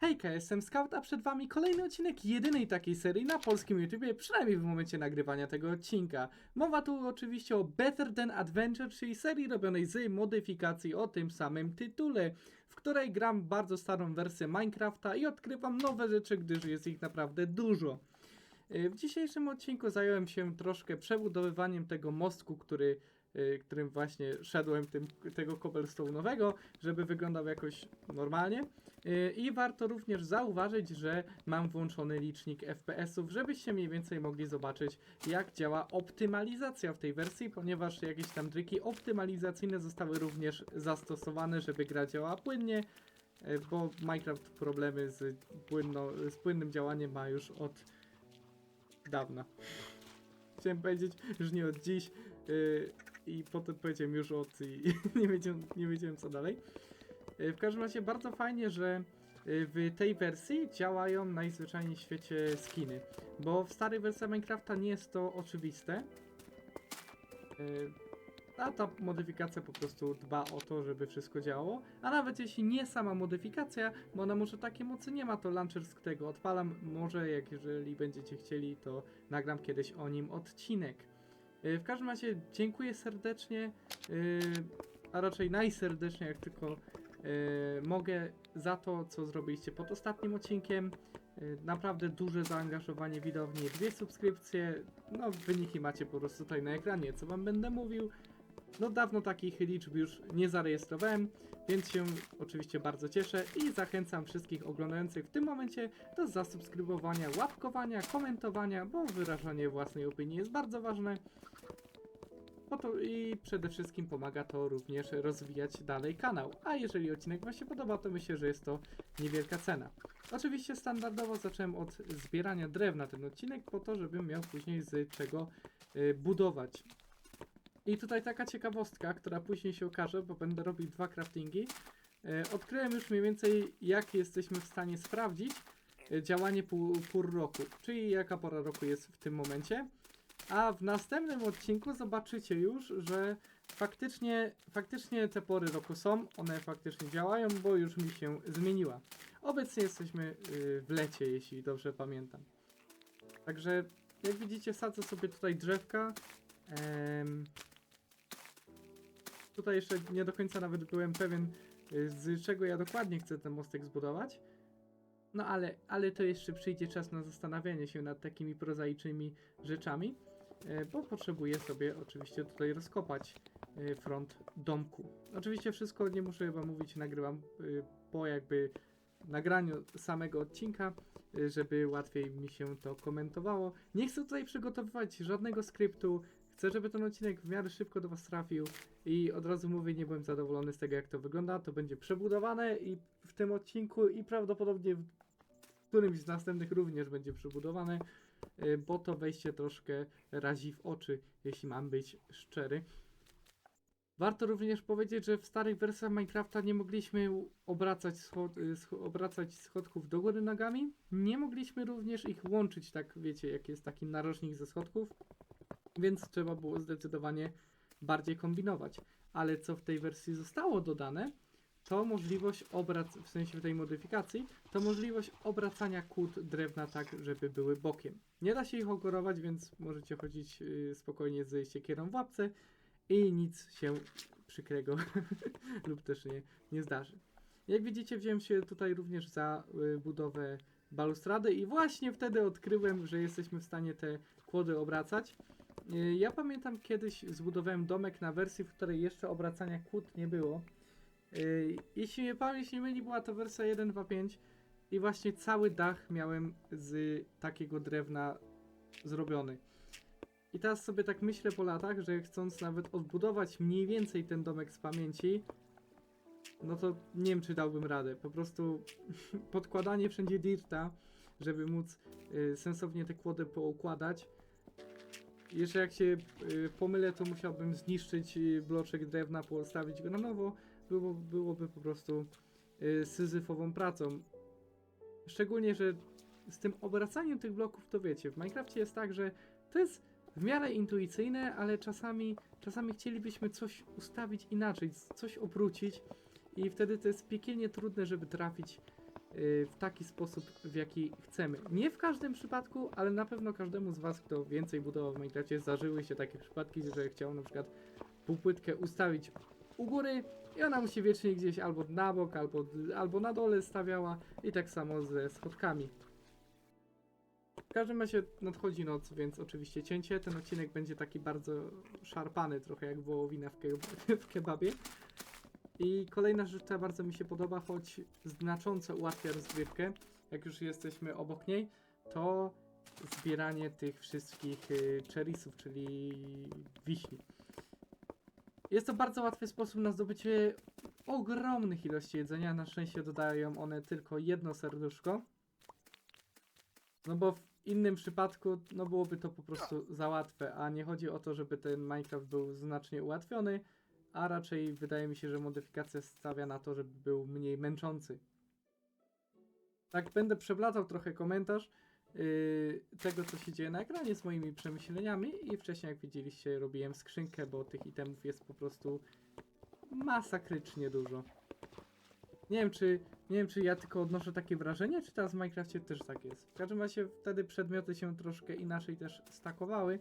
Hejka, jestem Scout, a przed wami kolejny odcinek jedynej takiej serii na polskim YouTubie, przynajmniej w momencie nagrywania tego odcinka. Mowa tu oczywiście o Better Than Adventure, czyli serii robionej z modyfikacji o tym samym tytule, w której gram bardzo starą wersję Minecrafta i odkrywam nowe rzeczy, gdyż jest ich naprawdę dużo. Y, W dzisiejszym odcinku zająłem się troszkę przebudowywaniem tego mostku, który, którym właśnie szedłem tym, tego cobblestone'owego, żeby wyglądał jakoś normalnie. Y, I warto również zauważyć, że mam włączony licznik FPS-ów, żebyście mniej więcej mogli zobaczyć, jak działa optymalizacja w tej wersji, ponieważ jakieś tam triki optymalizacyjne zostały również zastosowane, żeby gra działała płynnie, y, bo Minecraft problemy z, płynno, z płynnym działaniem ma już od dawna. Chciałem powiedzieć, że nie od dziś i potem powiedziałem już od i nie, wiedziałem, nie wiedziałem co dalej. Yy, w każdym razie bardzo fajnie, że yy, w tej wersji działają najzwyczajniej w świecie skiny, bo w starej wersji Minecrafta nie jest to oczywiste. Yy, a ta modyfikacja po prostu dba o to, żeby wszystko działało. A nawet jeśli nie sama modyfikacja, bo ona może takiej mocy nie ma, to launcher z którego odpalam, może jak jeżeli będziecie chcieli, to nagram kiedyś o nim odcinek. Yy, W każdym razie dziękuję serdecznie, yy, a raczej najserdeczniej jak tylko yy, mogę za to, co zrobiliście pod ostatnim odcinkiem. Naprawdę duże zaangażowanie widowni, dwie subskrypcje, no wyniki macie po prostu tutaj na ekranie, co wam będę mówił. No dawno takich liczb już nie zarejestrowałem, więc się oczywiście bardzo cieszę i zachęcam wszystkich oglądających w tym momencie do zasubskrybowania, łapkowania, komentowania, bo wyrażanie własnej opinii jest bardzo ważne. Po to i przede wszystkim pomaga to również rozwijać dalej kanał. A jeżeli odcinek Wam się podoba, to myślę, że jest to niewielka cena. Oczywiście standardowo zacząłem od zbierania drew na ten odcinek, po to, żebym miał później z czego y, budować. I tutaj taka ciekawostka, która później się okaże, bo będę robił dwa craftingi. E, Odkryłem już mniej więcej, jak jesteśmy w stanie sprawdzić e, działanie pół, pór roku, czyli jaka pora roku jest w tym momencie. A w następnym odcinku zobaczycie już, że faktycznie, faktycznie te pory roku są, one faktycznie działają, bo już mi się zmieniła. Obecnie jesteśmy y, w lecie, jeśli dobrze pamiętam. Także jak widzicie, sadzę sobie tutaj drzewka. Em, tutaj jeszcze nie do końca nawet byłem pewien, y, z czego ja dokładnie chcę ten mostek zbudować. No ale, ale to jeszcze przyjdzie czas na zastanawianie się nad takimi prozaicznymi rzeczami, bo potrzebuję sobie oczywiście tutaj rozkopać e, front domku. Oczywiście wszystko nie muszę chyba mówić, nagrywam e, po jakby nagraniu samego odcinka, e, żeby łatwiej mi się to komentowało. Nie chcę tutaj przygotowywać żadnego skryptu, Chcę, żeby ten odcinek w miarę szybko do Was trafił i od razu mówię, nie byłem zadowolony z tego, jak to wygląda. To będzie przebudowane i w tym odcinku i prawdopodobnie w którymś z następnych również będzie przebudowane, bo to wejście troszkę razi w oczy, jeśli mam być szczery. Warto również powiedzieć, że w starych wersjach Minecrafta nie mogliśmy obracać, schod y, obracać schodków do góry nogami. Nie mogliśmy również ich łączyć, tak wiecie, jak jest taki narożnik ze schodków więc trzeba było zdecydowanie bardziej kombinować. Ale co w tej wersji zostało dodane, to możliwość obrac, w sensie tej modyfikacji, to możliwość obracania kłód drewna tak, żeby były bokiem. Nie da się ich ogorować, więc możecie chodzić yy, spokojnie z siekierą w łapce i nic się przykrego lub też nie, nie zdarzy. Jak widzicie, wziąłem się tutaj również za y, budowę balustrady i właśnie wtedy odkryłem, że jesteśmy w stanie te kłody obracać. Y, Ja pamiętam kiedyś zbudowałem domek na wersji, w której jeszcze obracania kłód nie było. Y, Jeśli mnie pamięć nie myli, była to wersja 1.2.5 i właśnie cały dach miałem z takiego drewna zrobiony. I teraz sobie tak myślę po latach, że chcąc nawet odbudować mniej więcej ten domek z pamięci, no to nie wiem, czy dałbym radę. Po prostu podkładanie wszędzie dirta, żeby móc y, sensownie te kłody poukładać. Jeszcze jak się y, pomylę, to musiałbym zniszczyć bloczek drewna, postawić go na nowo. Było, byłoby po prostu y, syzyfową pracą. Szczególnie, że z tym obracaniem tych bloków, to wiecie, w Minecrafcie jest tak, że to jest w miarę intuicyjne, ale czasami, czasami chcielibyśmy coś ustawić inaczej, coś obrócić i wtedy to jest piekielnie trudne, żeby trafić y, w taki sposób, w jaki chcemy. Nie w każdym przypadku, ale na pewno każdemu z Was, kto więcej budował w Minecrafcie, zdarzyły się takie przypadki, że chciał na przykład półpłytkę ustawić u góry i ona musi wiecznie gdzieś albo na bok, albo, albo na dole stawiała i tak samo ze schodkami. W każdym razie nadchodzi noc, więc oczywiście cięcie. Ten odcinek będzie taki bardzo szarpany, trochę jak wołowina w, ke- w kebabie. I kolejna rzecz, która bardzo mi się podoba, choć znacząco ułatwia rozgrywkę, jak już jesteśmy obok niej, to zbieranie tych wszystkich y, cherry'sów, czyli wiśni. Jest to bardzo łatwy sposób na zdobycie ogromnych ilości jedzenia. Na szczęście dodają one tylko jedno serduszko. No bo w innym przypadku no byłoby to po prostu za łatwe, a nie chodzi o to, żeby ten Minecraft był znacznie ułatwiony, a raczej wydaje mi się, że modyfikacja stawia na to, żeby był mniej męczący. Tak, będę przeblatał trochę komentarz yy, tego, co się dzieje na ekranie z moimi przemyśleniami i wcześniej, jak widzieliście, robiłem skrzynkę, bo tych itemów jest po prostu masakrycznie dużo. Nie wiem, czy, nie wiem, czy ja tylko odnoszę takie wrażenie, czy teraz w Minecrafcie też tak jest. W każdym razie wtedy przedmioty się troszkę inaczej też stakowały.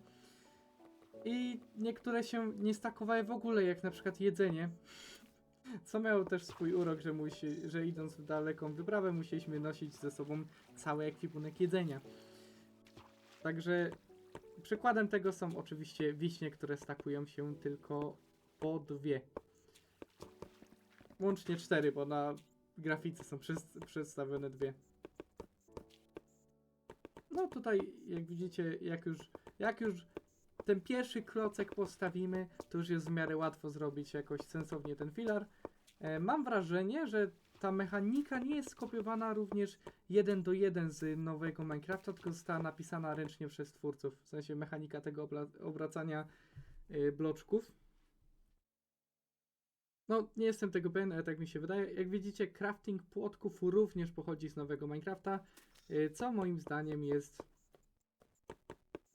I niektóre się nie stakowały w ogóle, jak na przykład jedzenie. Co miało też swój urok, że, musi, że idąc w daleką wyprawę musieliśmy nosić ze sobą cały ekwipunek jedzenia. Także przykładem tego są oczywiście wiśnie, które stakują się tylko po dwie. Łącznie cztery, bo na grafice są przedstawione dwie. No tutaj, jak widzicie, jak już, jak już ten pierwszy klocek postawimy, to już jest w miarę łatwo zrobić jakoś sensownie ten filar. E, mam wrażenie, że ta mechanika nie jest skopiowana również jeden do jeden z nowego Minecrafta, tylko została napisana ręcznie przez twórców. W sensie mechanika tego obracania y, bloczków. No, nie jestem tego pewien, ale tak mi się wydaje. Jak widzicie, crafting płotków również pochodzi z nowego Minecrafta, y, co moim zdaniem jest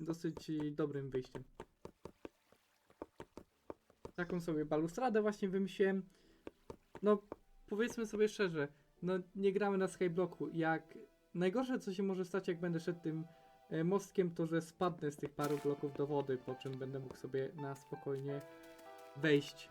dosyć y, dobrym wyjściem. Taką sobie balustradę właśnie wymyśliłem. No, powiedzmy sobie szczerze, no nie gramy na skyblocku. Jak najgorsze, co się może stać, jak będę szedł tym e, mostkiem, to że spadnę z tych paru bloków do wody, po czym będę mógł sobie na spokojnie wejść.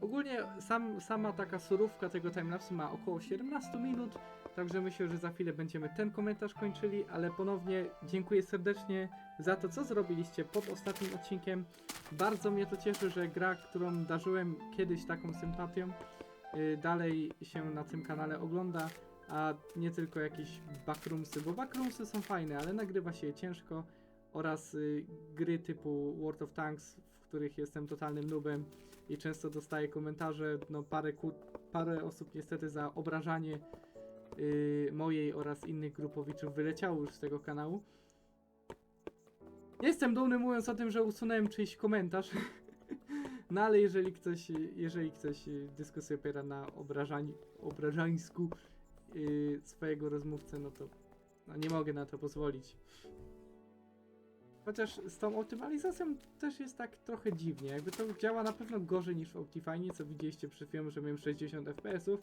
Ogólnie sam, sama taka surówka tego timelapsu ma około 17 minut, także myślę, że za chwilę będziemy ten komentarz kończyli, ale ponownie dziękuję serdecznie za to, co zrobiliście pod ostatnim odcinkiem. Bardzo mnie to cieszy, że gra, którą darzyłem kiedyś taką sympatią, y, dalej się na tym kanale ogląda, a nie tylko jakieś backroomsy, bo backroomsy są fajne, ale nagrywa się je ciężko oraz y, gry typu World of Tanks, w których jestem totalnym nubem i często dostaję komentarze, no parę, parę osób niestety za obrażanie y, mojej oraz innych grupowiczów wyleciało już z tego kanału. Jestem dumny mówiąc o tym, że usunąłem czyjś komentarz. No ale jeżeli ktoś, jeżeli ktoś dyskusję opiera na obrażani, obrażańsku y, swojego rozmówcę, no to no nie mogę na to pozwolić. Chociaż z tą optymalizacją też jest tak trochę dziwnie. Jakby to działa na pewno gorzej niż w Optifine, co widzieliście przed chwilą, że miałem 60 FPS-ów.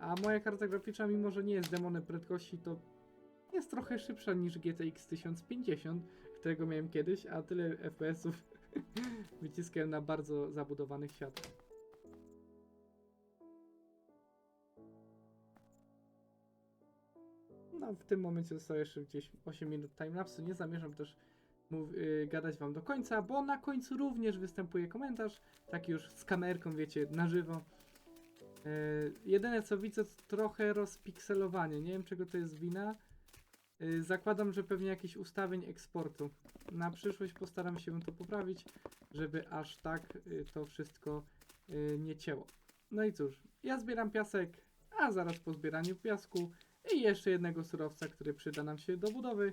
A moja karta graficzna, mimo że nie jest demonem prędkości, to jest trochę szybsza niż GTX 1050, którego miałem kiedyś, a tyle FPS-ów wyciskałem na bardzo zabudowanych światach. No, w tym momencie zostało jeszcze gdzieś 8 minut timelapsu. Nie zamierzam też mów, yy, gadać wam do końca, bo na końcu również występuje komentarz, taki już z kamerką, wiecie, na żywo. Yy, jedyne co widzę to trochę rozpikselowanie. Nie wiem czego to jest wina. Yy, zakładam, że pewnie jakiś ustawień eksportu. Na przyszłość postaram się to poprawić, żeby aż tak yy, to wszystko yy, nie cięło. No i cóż, ja zbieram piasek, a zaraz po zbieraniu piasku i jeszcze jednego surowca, który przyda nam się do budowy.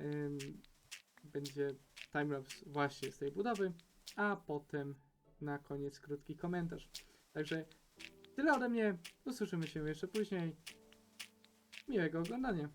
Ym, będzie timelapse właśnie z tej budowy, a potem na koniec krótki komentarz. Także tyle ode mnie. Usłyszymy się jeszcze później. Miłego oglądania.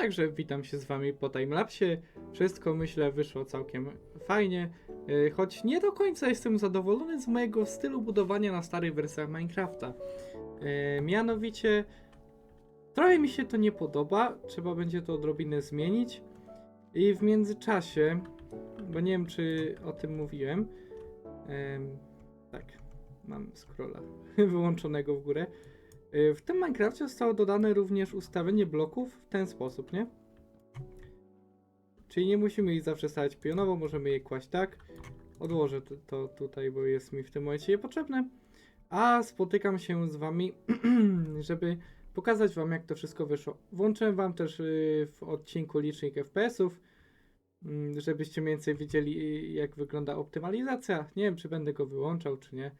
Także witam się z wami po timelapsie. Wszystko myślę wyszło całkiem fajnie. Yy, Choć nie do końca jestem zadowolony z mojego stylu budowania na starych wersjach Minecrafta. Yy, Mianowicie trochę mi się to nie podoba. Trzeba będzie to odrobinę zmienić. I w międzyczasie, bo nie wiem czy o tym mówiłem. em, tak, mam scrolla wyłączonego w górę. Y, W tym Minecrafcie zostało dodane również ustawienie bloków w ten sposób, nie? Czyli nie musimy ich zawsze stawiać pionowo, możemy je kłaść tak. Odłożę to, tutaj, bo jest mi w tym momencie niepotrzebne. A spotykam się z wami, żeby pokazać wam jak to wszystko wyszło. Włączyłem wam też y, w odcinku licznik FPS-ów, mm, żebyście mniej więcej wiedzieli y, jak wygląda optymalizacja. Nie wiem czy będę go wyłączał czy nie.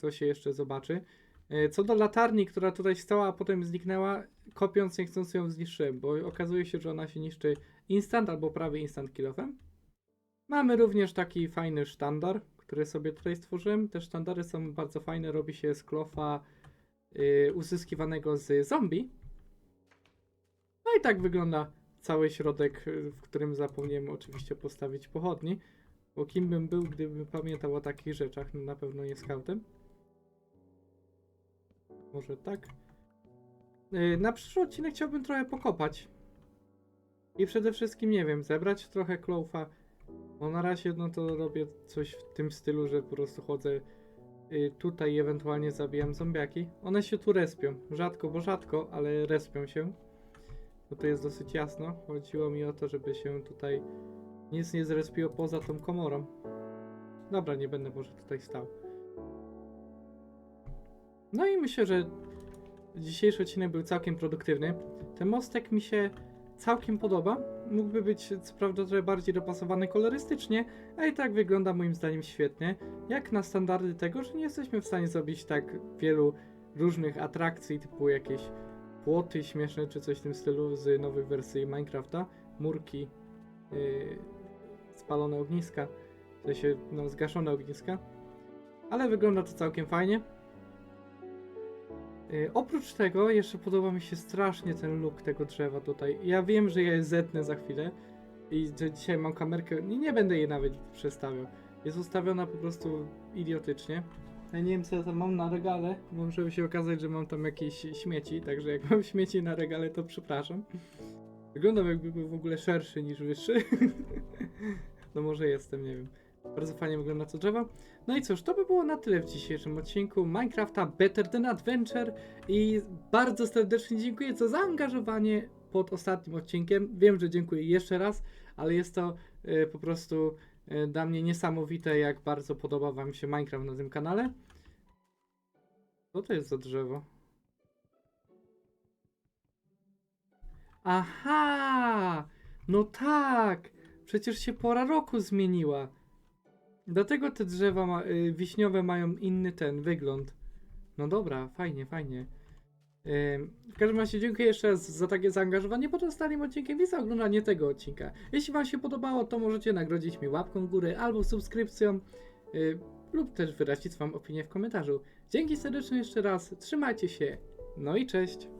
To się jeszcze zobaczy. E, Co do latarni, która tutaj stała, a potem zniknęła, kopiąc niechcąc ją zniszczyłem, bo okazuje się, że ona się niszczy instant albo prawie instant killofem. Mamy również taki fajny sztandar, który sobie tutaj stworzyłem. Te sztandary są bardzo fajne, robi się z klofa y, uzyskiwanego z zombie. No i tak wygląda cały środek, y, w którym zapomniałem oczywiście postawić pochodni. Bo kim bym był, gdybym pamiętał o takich rzeczach, no na pewno nie skautem. Może tak. Yy, Na przyszły odcinek chciałbym trochę pokopać. I przede wszystkim, nie wiem, zebrać trochę klofa. Bo na razie, no to robię coś w tym stylu, że po prostu chodzę yy, tutaj ewentualnie zabijam zombiaki. One się tu respią. Rzadko, bo rzadko, ale respią się. Bo to jest dosyć jasno. Chodziło mi o to, żeby się tutaj nic nie zrespiło poza tą komorą. Dobra, nie będę może tutaj stał. No i myślę, że dzisiejszy odcinek był całkiem produktywny. Ten mostek mi się całkiem podoba. Mógłby być co prawda trochę bardziej dopasowany kolorystycznie, a i tak wygląda moim zdaniem świetnie. Jak na standardy tego, że nie jesteśmy w stanie zrobić tak wielu różnych atrakcji, typu jakieś płoty śmieszne czy coś w tym stylu z nowych wersji Minecrafta, murki, yy, spalone ogniska, w sensie no, zgaszone ogniska. Ale wygląda to całkiem fajnie. Yy, oprócz tego jeszcze podoba mi się strasznie ten look tego drzewa tutaj. Ja wiem, że ja je zetnę za chwilę i że dzisiaj mam kamerkę, nie, nie będę jej nawet przestawiał. Jest ustawiona po prostu idiotycznie. Ja nie wiem co ja tam mam na regale, może się okazać, że mam tam jakieś śmieci, także jak mam śmieci na regale to przepraszam. Wyglądam jakby był w ogóle szerszy niż wyższy. no może jestem, nie wiem. Bardzo fajnie wygląda to drzewo. No i cóż, to by było na tyle w dzisiejszym odcinku Minecrafta Better Than Adventure i bardzo serdecznie dziękuję za zaangażowanie pod ostatnim odcinkiem. Wiem, że dziękuję jeszcze raz, ale jest to e, po prostu e, dla mnie niesamowite, jak bardzo podoba Wam się Minecraft na tym kanale. Co to jest za drzewo? Aha! No tak! Przecież się pora roku zmieniła. Dlatego te drzewa ma, y, wiśniowe mają inny ten wygląd. No dobra, fajnie, fajnie. Ym, w każdym razie dziękuję jeszcze raz za takie zaangażowanie pod ostatnim odcinkiem i za oglądanie tego odcinka. Jeśli Wam się podobało, to możecie nagrodzić mi łapką w górę albo subskrypcją y, lub też wyrazić swoją opinię w komentarzu. Dzięki serdecznie jeszcze raz, trzymajcie się, no i cześć!